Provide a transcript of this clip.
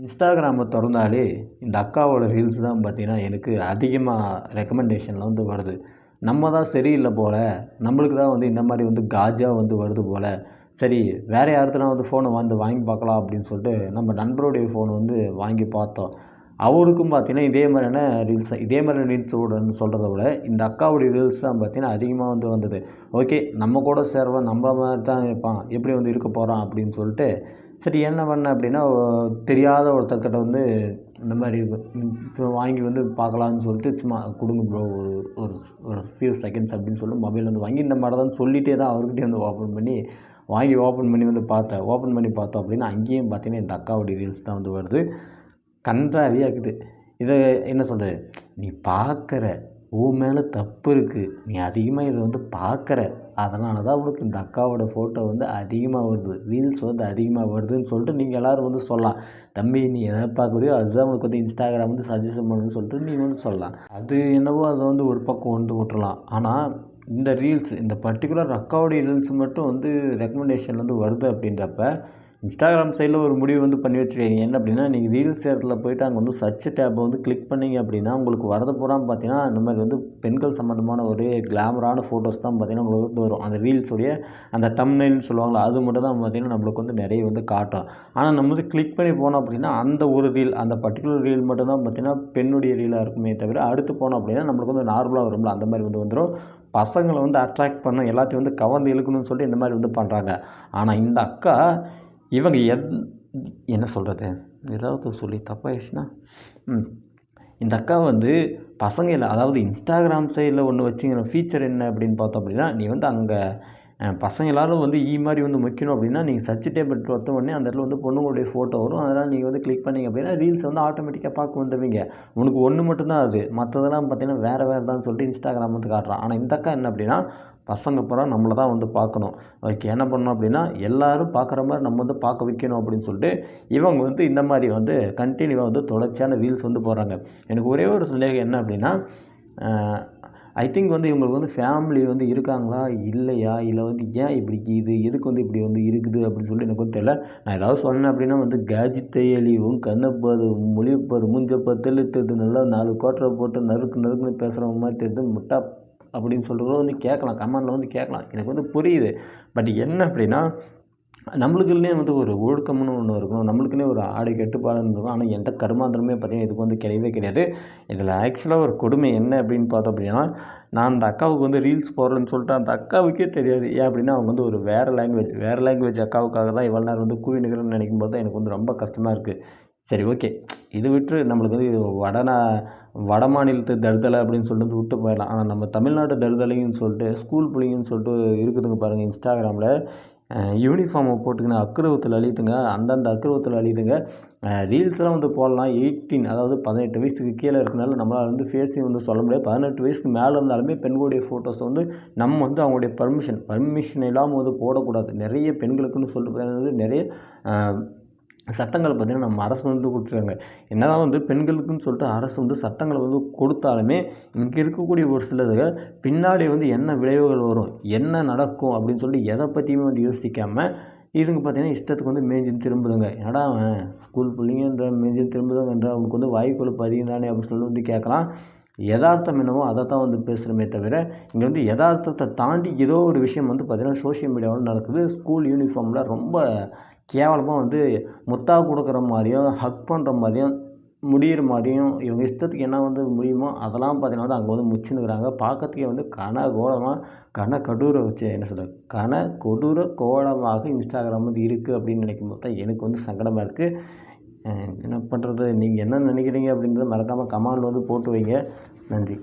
இன்ஸ்டாகிராமை திறந்தாலே இந்த அக்காவோட ரீல்ஸ் தான் பார்த்தீங்கன்னா எனக்கு அதிகமாக ரெக்கமெண்டேஷனில் வந்து வருது. நம்ம தான் சரியில்லை போல் நம்மளுக்கு தான் வந்து இந்த மாதிரி வந்து காஜா வந்து வருது போல். சரி வேறு யாருக்குனா வந்து ஃபோனை வந்து வாங்கி பார்க்கலாம் அப்படின்னு சொல்லிட்டு நம்ம நண்பருடைய ஃபோன் வந்து வாங்கி பார்த்தோம். அவருக்கும் பார்த்தீங்கன்னா இதே மாதிரியான ரீல்ஸ் இதே மாதிரி ரீல்ஸ் விடன்னு சொல்கிறத விட இந்த அக்காவுடைய ரீல்ஸ் தான் பார்த்தீங்கன்னா அதிகமாக வந்து வந்தது. ஓகே நம்ம கூட சேர்வன் நம்ம மாதிரி தான் இருப்பான். எப்படி வந்து இருக்க போகிறான் அப்படின்னு சொல்லிட்டு சரி என்ன பண்ணேன் அப்படின்னா தெரியாத ஒருத்தர்கிட்ட வந்து இந்த மாதிரி இப்போ வாங்கி வந்து பார்க்கலான்னு சொல்லிட்டு சும்மா கொடுங்க ப்ரோ ஒரு ஒரு ஒரு ஃபியூ செகண்ட்ஸ் அப்படின்னு சொல்லிட்டு மொபைல் வந்து வாங்கி இந்த மாதிரி தான் சொல்லிகிட்டே தான் அவர்கிட்டே வந்து ஓப்பன் பண்ணி வாங்கி ஓப்பன் பண்ணி வந்து பார்த்தேன். ஓப்பன் பண்ணி பார்த்தோம் அப்படின்னா அங்கேயும் பார்த்தீங்கன்னா இந்த அக்காவுடைய ரீல்ஸ் தான் வந்து வருது. கன்றாவியாக இருக்குது இதை என்ன சொல்கிறது நீ பார்க்குற உன் மேலே தப்பு இருக்குது நீ அதிகமாக இதை வந்து பார்க்குற அதனால தான் உனக்கு இந்த அக்காவோட ஃபோட்டோ வந்து அதிகமாக வருது. ரீல்ஸ் வந்து அதிகமாக வருதுன்னு சொல்லிட்டு நீங்கள் எல்லோரும் வந்து சொல்லலாம். தம்பி நீ எதை பார்க்குறியோ அதுதான் உனக்கு வந்து இன்ஸ்டாகிராம் வந்து சஜஷன் பண்ணுன்னு சொல்லிட்டு நீங்கள் வந்து சொல்லலாம். அது என்னவோ அதை வந்து ஒரு பக்கம் வந்து விட்டுறலாம். ஆனால் இந்த ரீல்ஸ் இந்த பர்டிகுலர் அக்காவுடைய ரீல்ஸ் மட்டும் வந்து ரெக்கமெண்டேஷன் வந்து வருது அப்படின்றப்ப இன்ஸ்டாகிராம் சைடில் ஒரு முடிவு வந்து பண்ணி வச்சுருக்கீங்க. என்ன அப்படின்னா நீங்கள் ரீல்ஸ் இடத்துல போயிட்டு அங்கே வந்து சர்ச் டேப்பை வந்து கிளிக் பண்ணிங்க அப்படின்னா உங்களுக்கு வரது பூராம் பார்த்தீங்கன்னா இந்த மாதிரி வந்து பெண்கள் சம்மந்தமான ஒரு கிளாமரான ஃபோட்டோஸ் தான் பார்த்தீங்கன்னா உங்களுக்கு வந்து வரும். அந்த ரீல்ஸுடைய அந்த டம்னைல்னு சொல்லுவாங்களா அது மட்டும் தான் பார்த்தீங்கன்னா நம்மளுக்கு வந்து நிறைய வந்து காட்டும். ஆனால் நம்ம வந்து கிளிக் பண்ணி போனோம் அப்படின்னா அந்த ஒரு ரீல் அந்த பர்டிகுலர் ரீல் மட்டும் தான் பார்த்தீங்கன்னா பெண்ணுடைய ரீலாக இருக்குமே தவிர அடுத்து போனோம் அப்படின்னா நம்மளுக்கு வந்து நார்மலாக வரும்ல அந்த மாதிரி வந்து வந்துடும் பசங்களை வந்து அட்ராக்ட் பண்ண எல்லாத்தையும் வந்து கவர்ந்து இழுக்கணும்னு சொல்லிட்டு இந்த மாதிரி வந்து பண்ணுறாங்க ஆனால் இந்த அக்கா இவங்க எத் என்ன சொல்கிறது ஏதாவது சொல்லி தப்பாயிடுச்சுன்னா? ம். இந்த அக்கா வந்து பசங்க இல்லை அதாவது இன்ஸ்டாகிராம் சைடில் ஒன்று வச்சுங்கிற ஃபீச்சர் என்ன அப்படின்னு பார்த்தோம் அப்படின்னா நீ வந்து அங்கே பசங்க எல்லோரும் வந்து ஈ மாதிரி வந்து முக்கியணும் அப்படின்னா நீங்கள் சர்ச் டேபிள் ஒருத்த உடனே அந்த இடத்துல வந்து பொண்ணுங்களுடைய ஃபோட்டோ வரும். அதனால் நீங்கள் வந்து கிளிக் பண்ணிங்க அப்படின்னா ரீல்ஸ் வந்து ஆட்டோமேட்டிக்காக பார்க்க வந்துடுவீங்க உனக்கு ஒன்று மட்டும்தான் அது. மற்றதெல்லாம் பார்த்தீங்கன்னா வேறு வேறு தான் சொல்லிட்டு இன்ஸ்டாகிராம் வந்து காட்டுறான். ஆனால் இந்த அக்கா என்ன அப்படின்னா பசங்க பூரா நம்மளை தான் வந்து பார்க்கணும். ஓகே என்ன பண்ணணும் அப்படின்னா எல்லோரும் பார்க்குற மாதிரி நம்ம வந்து பார்க்க வைக்கணும் அப்படின்னு சொல்லிட்டு இவங்க வந்து இந்த மாதிரி வந்து கண்டினியூவாக வந்து தொடர்ச்சியான ரீல்ஸ் வந்து போடுறாங்க. எனக்கு ஒரே ஒரு சந்தேகம் என்ன அப்படின்னா ஐ திங்க் வந்து இவங்களுக்கு வந்து ஃபேமிலி வந்து இருக்காங்களா? இல்லையா? இல்லை வந்து ஏன் இப்படி இது? எதுக்கு வந்து இப்படி வந்து இருக்குது அப்படின்னு சொல்லி எனக்கு வந்து தெரியல. நான் ஏதாவது சொன்னேன் அப்படின்னா வந்து காஜி தையலியும் கண்ணப்பாது மொழிப்பாரு மூஞ்சப்பாது தெளித்தது நல்லா நாலு கோட்டரை போட்டு நறுக்கு நறுக்குன்னு பேசுகிறவங்க மாதிரி தெரியுது. முட்டா அப்படின்னு சொல்லிட்டு வந்து கேட்கலாம். கமெண்டில் வந்து கேட்கலாம். எனக்கு வந்து புரியுது. பட் என்ன அப்படின்னா நம்மளுக்குள்ளே வந்து ஒரு ஒழுக்கம்னு ஒன்று இருக்கணும். நம்மளுக்குன்னே ஒரு ஆடை கட்டுப்பாடுன்னு இருக்கும் ஆனால் எந்த கருமாந்திரமே பார்த்திங்கன்னா இதுக்கு வந்து கிடையவே கிடையாது. இதில் ஆக்சுவலாக ஒரு கொடுமை என்ன அப்படின்னு பார்த்தோம் அப்படின்னா நான் அந்த அக்காவுக்கு வந்து ரீல்ஸ் போடுறேன்னு சொல்லிட்டு அந்த அக்காவுக்கே தெரியாது. ஏன் அப்படின்னா அவங்க வந்து ஒரு வேறு லாங்குவேஜ் வேறு லாங்குவேஜ் அக்காவுக்காக தான் இவ்வளோ நேரம் வந்து கூவி நிற்கிறேன்னு நினைக்கும் போது தான் எனக்கு வந்து ரொம்ப கஷ்டமாக இருக்குது சரி ஓகே. இது விட்டு நம்மளுக்கு வந்து இது வடநா வட மாநிலத்து தருதலை அப்படின்னு சொல்லிட்டு விட்டு போயிடலாம். ஆனால் நம்ம தமிழ்நாட்டு தருதலைன்னு சொல்லிட்டு ஸ்கூல் பிள்ளைங்கன்னு சொல்லிட்டு இருக்குதுங்க பாருங்கள் இன்ஸ்டாகிராமில். யூனிஃபார்மை போட்டுக்கின அக்குரவத்தில் அழித்துங்க அந்தந்த அக்குரவத்தில் அழியுதுங்க. ரீல்ஸ்லாம் வந்து போடலாம். எயிட்டீன் அதாவது பதினெட்டு வயசுக்கு கீழே இருக்கனால நம்மளால் வந்து ஃபேஸையும் வந்து சொல்ல முடியாது. பதினெட்டு வயசுக்கு மேலே இருந்தாலுமே பெண்களுடைய ஃபோட்டோஸ் வந்து நம்ம வந்து அவங்களுடைய பர்மிஷன் பர்மிஷன் இல்லாமல் வந்து போடக்கூடாது. நிறைய பெண்களுக்குன்னு சொல்லிட்டு நிறைய சட்டங்களை பார்த்திங்கன்னா நம்ம அரசு வந்து கொடுத்துருக்காங்க. என்ன தான் வந்து பெண்களுக்குன்னு சொல்லிட்டு அரசு வந்து சட்டங்களை வந்து கொடுத்தாலுமே இங்கே இருக்கக்கூடிய ஒரு சிலது பின்னாடி வந்து என்ன விளைவுகள் வரும் என்ன நடக்கும் அப்படின்னு சொல்லிட்டு எதை பற்றியுமே வந்து யோசிக்காமல் இதுங்க பார்த்தீங்கன்னா இஷ்டத்துக்கு வந்து மேய்ஞ்சின்னு திரும்புதுங்க. என்னடா அவன் ஸ்கூல் பிள்ளைங்கன்ற மேய்ஞ்சின்னு திரும்புதுங்கன்ற அவனுக்கு வந்து வாய்ப்புகள் அதிகம் தானே அப்படின்னு சொல்லி வந்து கேட்கலாம். யதார்த்தம் என்னவோ அதை தான் வந்து பேசுகிறோமே தவிர இங்கே வந்து யதார்த்தத்தை தாண்டி ஏதோ ஒரு விஷயம் வந்து பார்த்திங்கன்னா சோஷியல் மீடியாவில் நடக்குது. ஸ்கூல் யூனிஃபார்மில் ரொம்ப கேவலமாக வந்து முத்தா கொடுக்குற மாதிரியும் ஹக் பண்ணுற மாதிரியும் முடிகிற மாதிரியும் இவங்க இஷ்டத்துக்கு என்ன வந்து முடியுமோ அதெல்லாம் பார்த்தீங்கன்னா வந்து அங்கே வந்து முச்சுன்னுக்குறாங்க. பார்க்கறதுக்கே வந்து கன கோலமாக கன கடூர வச்சு என்ன சொல்கிறது கன கொடூர கோலமாக இன்ஸ்டாகிராம் வந்து இருக்குது அப்படின்னு நினைக்கும் போது தான் எனக்கு வந்து சங்கடமாக இருக்குது என்ன பண்ணுறது நீங்கள் என்ன நினைக்கிறீங்க அப்படின்றத மறக்காமல் கமெண்டில் வந்து போட்டு வைங்க. நன்றி.